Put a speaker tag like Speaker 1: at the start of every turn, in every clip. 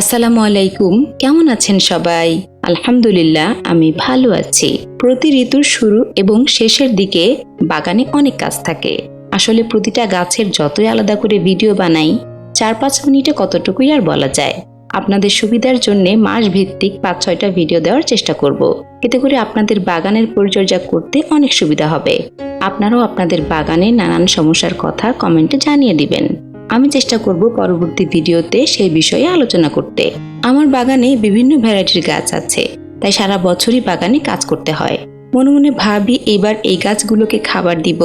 Speaker 1: আসসালামু আলাইকুম। কেমন আছেন সবাই? আলহামদুলিল্লাহ, আমি ভালো আছি। প্রতি ঋতুর শুরু এবং শেষের দিকে বাগানে অনেক কাজ থাকে। আসলে প্রতিটা গাছের যতই আলাদা করে ভিডিও বানাই, চার পাঁচ মিনিটে কতটুকুই আর বলা যায়। আপনাদের সুবিধার জন্য মাস ভিত্তিক পাঁচ ছয়টা ভিডিও দেওয়ার চেষ্টা করব। এতে করে আপনাদের বাগানের পরিচর্যা করতে অনেক সুবিধা হবে। আপনারাও আপনাদের বাগানে নানান সমস্যার কথা কমেন্টে জানিয়ে দিবেন। আমি চেষ্টা করব পরবর্তী ভিডিওতে সেই বিষয়ে আলোচনা করতে। আমার বাগানে বিভিন্ন ভ্যারাইটির গাছ আছে, তাই সারা বছরই বাগানে কাজ করতে হয়। মনে মনে ভাবি এবার এই গাছগুলোকে খাবার দিব,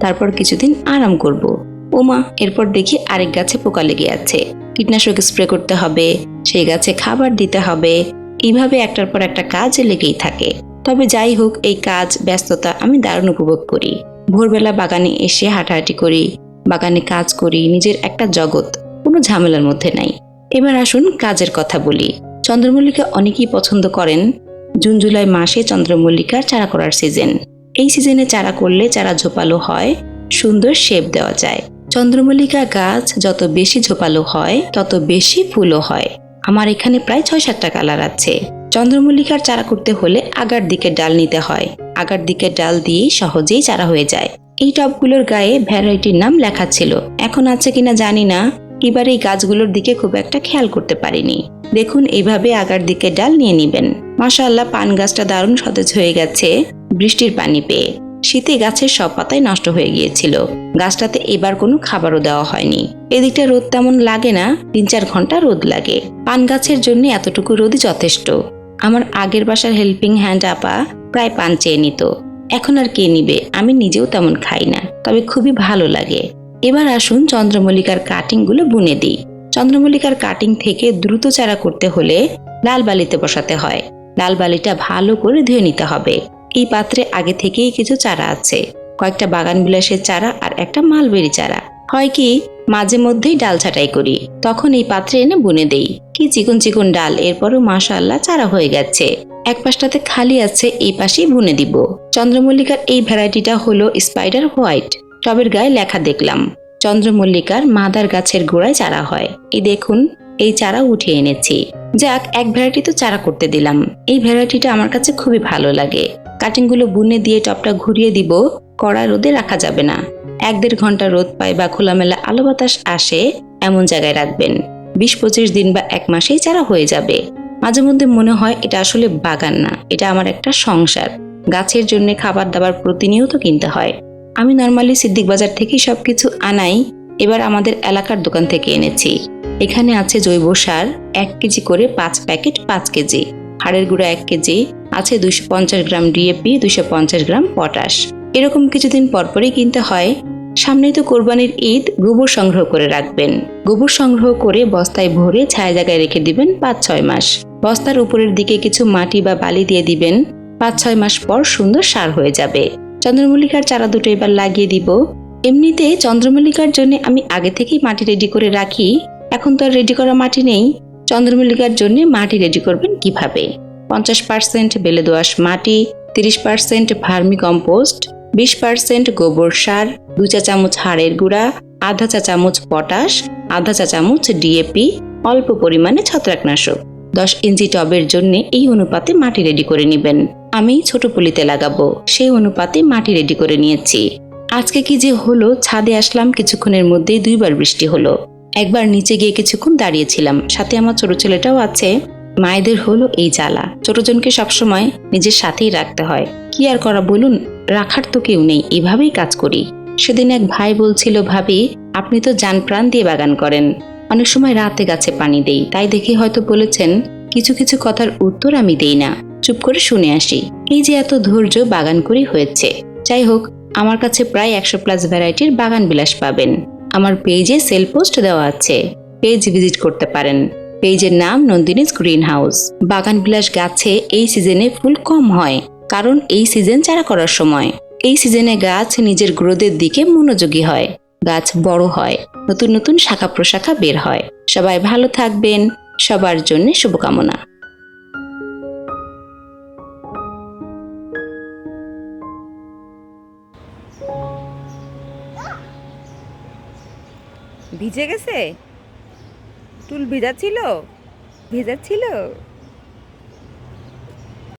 Speaker 1: তারপর কিছুদিন আরাম করব। ওমা, এরপর দেখি আরেক গাছে পোকা লেগে আছে। কীটনাশক স্প্রে করতে হবে, সেই গাছে খাবার দিতে হবে। এইভাবে একটার পর একটা কাজ লেগেই থাকে। তবে যাই হোক, এই কাজ, ব্যস্ততা আমি দারুণ উপভোগ করি। ভোরবেলা বাগানে এসে হাঁটাহাঁটি করি বাগানে কাজ করি, নিজের একটা জগৎ, কোনো ঝামেলার মধ্যে নাই। এবার আসুন কাজের কথা বলি। চন্দ্রমল্লিকা অনেকেই পছন্দ করেন। জুন, জুলাই মাসে চন্দ্রমল্লিকার চারা করার সিজন এই সিজনে চারা করলে চারা ঝোপালো হয়, সুন্দর শেপ দেওয়া যায়। চন্দ্রমল্লিকা গাছ যত বেশি ঝোপালো হয়, তত বেশি ফুলও হয়। আমার এখানে প্রায় ছয় সাতটা কালার আছে। চন্দ্রমল্লিকার চারা করতে হলে আগার দিকে ডাল নিতে হয়। আগার দিকে ডাল দিয়েই সহজেই চারা হয়ে যায়। এই টবগুলোর গায়ে ভ্যারাইটির নাম লেখা ছিল। এখন আছে কিনা জানি না। এবার এই গাছগুলোর দিকে খুব একটা খেয়াল করতে পারিনি। দেখুন এইভাবে আগার দিকে ডাল নিয়ে নেবেন। মাশাআল্লাহ, পান গাছটা দারুণ সতেজ হয়ে গেছে। বৃষ্টির পানি পেয়ে। শীতে গাছের সব পাতাই নষ্ট হয়ে গিয়েছিল। গাছটাতে এবার কোনো খাবারও দেওয়া হয়নি। এদিকটা রোদ তেমন লাগে না। তিন চার ঘণ্টা রোদ লাগে। পান গাছের জন্য এতটুকু রোদই যথেষ্ট। আমার আগের বাসার হেল্পিং হ্যান্ড আপা প্রায় পান চেয়ে নিত। এখন আর কে নিবে? আমি নিজেও তেমন খাই না, তবে খুবই ভালো লাগে। এবার আসুন চন্দ্রমল্লিকার কাটিংগুলো বুনে দিই। চন্দ্রমল্লিকার কাটিং থেকে দ্রুত চারা করতে হলে লাল বালিতে বসাতে হয়। লাল বালিটা ভালো করে ধুয়ে নিতে হবে। এই পাত্রে আগে থেকেই কিছু চারা আছে। কয়েকটা বাগান বিলাসের চারা আর একটা মালবেরি চারা। হয় কি, মাঝে মধ্যেই ডাল ছাটাই করি। তখন এই পাত্রে এনে বুনে দেই। কি চিকন চিকন ডাল, এরপরও মাশাআল্লাহ চারা হয়ে গেছে। এক পাশটাতে খালি আছে, এই পাশেই বুনে দিব। চন্দ্রমল্লিকার এই ভ্যারাইটিটা হলো স্পাইডার হোয়াইট। টবের গায়ে লেখা দেখলাম, চন্দ্রমল্লিকার মাদার গাছের গোড়ায় চারা হয়। এই দেখুন, এই চারা উঠিয়ে এনেছি। যাক, এক ভ্যারাইটি তো চারা করতে দিলাম। এই ভ্যারাইটিটা আমার কাছে খুবই ভালো লাগে। কাটিংগুলো বুনে দিয়ে টপটা ঘুরিয়ে দিব, কড়া রোদে রাখা যাবে না। এক দেড় ঘণ্টা রোদ পায় বা খোলামেলা আলো বাতাস আসে, এমন জায়গায় রাখবেন। বিশ পঁচিশ দিন বা এক মাসেই চারা হয়ে যাবে। মাঝে মধ্যে মনে হয় এটা আসলে বাগান না, এটা আমার একটা সংসার। গাছের জন্য খাবার দাবার প্রতিনিয়ত কিনতে হয়। আমি নর্মালি সিদ্দিক বাজার থেকেই সব কিছু আনাই, এবার আমাদের এলাকার দোকান থেকে এনেছি। এখানে আছে জৈব সার, এক কেজি করে পাঁচ প্যাকেট পাঁচ কেজি। হাড়ের গুঁড়া এক কেজি, আছে দুশো পঞ্চাশ গ্রাম ডিএপি দুশো পঞ্চাশ গ্রাম পটাশ। এরকম কিছুদিন পরপরই কিনতে হয়। সামনেই তো কোরবানির ঈদ, গোবর সংগ্রহ করে রাখবেন। গোবর সংগ্রহ করে বস্তায় ভরে ছায়া জায়গায় রেখে দিবেন পাঁচ ছয় মাস। বস্তার উপরের দিকে কিছু মাটি বা বালি দিয়ে দিবেন। পাঁচ ছয় মাস পর সুন্দর সার হয়ে যাবে। চন্দ্রমল্লিকার চারা দুটো এবার লাগিয়ে দিব। এমনিতে চন্দ্রমল্লিকার জন্য আমি আগে থেকেই মাটি রেডি করে রাখি। এখন তো আর রেডি করা মাটি নেই। চন্দ্রমল্লিকার জন্য মাটি রেডি করবেন কীভাবে? পঞ্চাশ পার্সেন্ট বেলে দোআঁশ মাটি, তিরিশ পার্সেন্ট ভার্মি কম্পোস্ট, বিশ পার্সেন্ট গোবর সার, দু চা চামচ হাড়ের গুঁড়া, আধা চা চামচ পটাশ, আধা চা চামচ ডিএপি, অল্প পরিমাণে ছত্রাকনাশক। দশ ইঞ্চি টবের জন্য এই অনুপাতে মাটি রেডি করে নেবেন। আমি ছোট পলিতে লাগাবো, সেই অনুপাতে মাটি রেডি করে নিয়েছি। আজকে কি যে হলো, ছাদে আসলাম, কিছুক্ষণের মধ্যেই দুইবার বৃষ্টি হলো। একবার নিচে গিয়ে কিছুক্ষণ দাঁড়িয়েছিলাম, সাথে আমার ছোট ছেলেটাও আছে। মায়েদের হলো এই জ্বালা। ছোটজনকে সবসময় নিজের সাথেই রাখতে হয়। কি আর করা বলুন? রাখার তো কেউ নেই, এভাবেই কাজ করি। সেদিন এক ভাই বলছিল, ভাবি, আপনি তো যান প্রাণ দিয়ে বাগান করেন। অনেক সময় রাতে গাছে পানি দেই, তাই দেখে হয়তো বলেছেন, কিছু কিছু কথার উত্তর আমি দেই না। চুপ করে শুনে আসি। এই যে এত ধৈর্য বাগান করেই হয়েছে। যাই হোক, আমার কাছে প্রায় একশো প্লাস ভ্যারাইটির বাগান বিলাস পাবেন। আমার পেজে সেল পোস্ট দেওয়া আছে। পেজ ভিজিট করতে পারেন। পেজের নাম নন্দিনীজ গ্রিন হাউস বাগান বিলাস গাছে এই সিজনে ফুল কম হয়, কারণ এই সিজন চারা করার সময়। এই সিজনে গাছ নিজের গ্রোথের দিকে মনোযোগী হয়। গাছ বড় হয়, নতুন নতুন শাখা প্রশাখা বের হয়। সবাই ভালো থাকবেন, সবার জন্য শুভকামনা।
Speaker 2: ভিজে গেছে? চুল ভিজা ছিল? ভেজা ছিল?